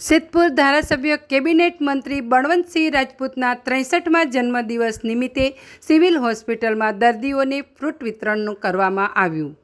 સિદ્ધપુર ધારાસભ્ય કેબિનેટ મંત્રી બળવંતસિંહ રાજપૂતના ત્રેસઠમાં જન્મદિવસ નિમિત્તે સિવિલ હોસ્પિટલમાં દર્દીઓને ફ્રૂટ વિતરણનું કરવામાં આવ્યું.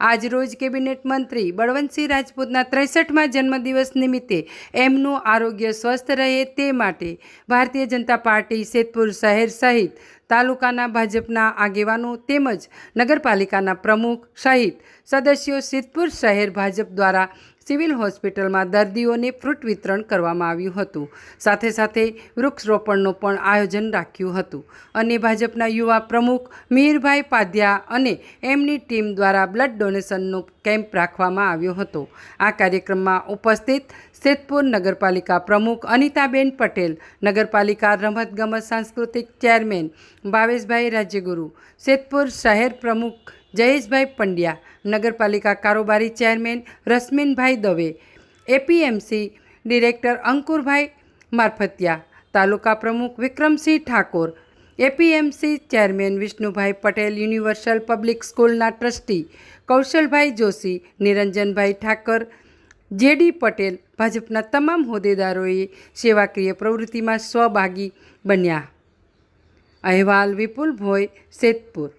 આજરોજ કેબિનેટ મંત્રી બળવંતસિંહ રાજપૂતના ત્રેસઠમાં જન્મદિવસ નિમિત્તે એમનું આરોગ્ય સ્વસ્થ રહે તે માટે ભારતીય જનતા પાર્ટી સિદ્ધપુર શહેર સહિત તાલુકાના ભાજપના આગેવાનો તેમજ નગરપાલિકાના પ્રમુખ સહિત સદસ્યો સિદ્ધપુર શહેર ભાજપ દ્વારા સિવિલ હોસ્પિટલમાં દર્દીઓને ફ્રૂટ વિતરણ કરવામાં આવ્યું હતું. સાથે સાથે વૃક્ષરોપણનું પણ આયોજન રાખ્યું હતું. અને ભાજપના યુવા પ્રમુખ મિહિરભાઈ પાધ્યા અને એમની ટીમ દ્વારા બ્લડ ડોનેશનનો કેમ્પ રાખવામાં આવ્યો હતો. આ કાર્યક્રમમાં ઉપસ્થિત શેતપુર નગરપાલિકા પ્રમુખ અનિતાબેન પટેલ, નગરપાલિકા રમતગમત સાંસ્કૃતિક ચેરમેન ભાવેશભાઈ રાજ્યગુરુ શેતપુર શહેર પ્રમુખ જયેશભાઈ પંડ્યા, નગરપાલિકા કારોબારી chairman Rashminbhai Dave, APMC director Ankurbhai Marfatiya, તાલુકા પ્રમુખ Vikramsinh Thakor, APMC chairman Vishnubhai Patel universal public સ્કૂલના ટ્રસ્ટી કૌશલભાઈ જોશી, નિરંજનભાઈ ઠાકર, જેડી પટેલ ભાજપના તમામ હોદ્દેદારોએ સેવાકીય પ્રવૃત્તિમાં સહભાગી બન્યા. અહેવાલ વિપુલ ભોય સેતપુર.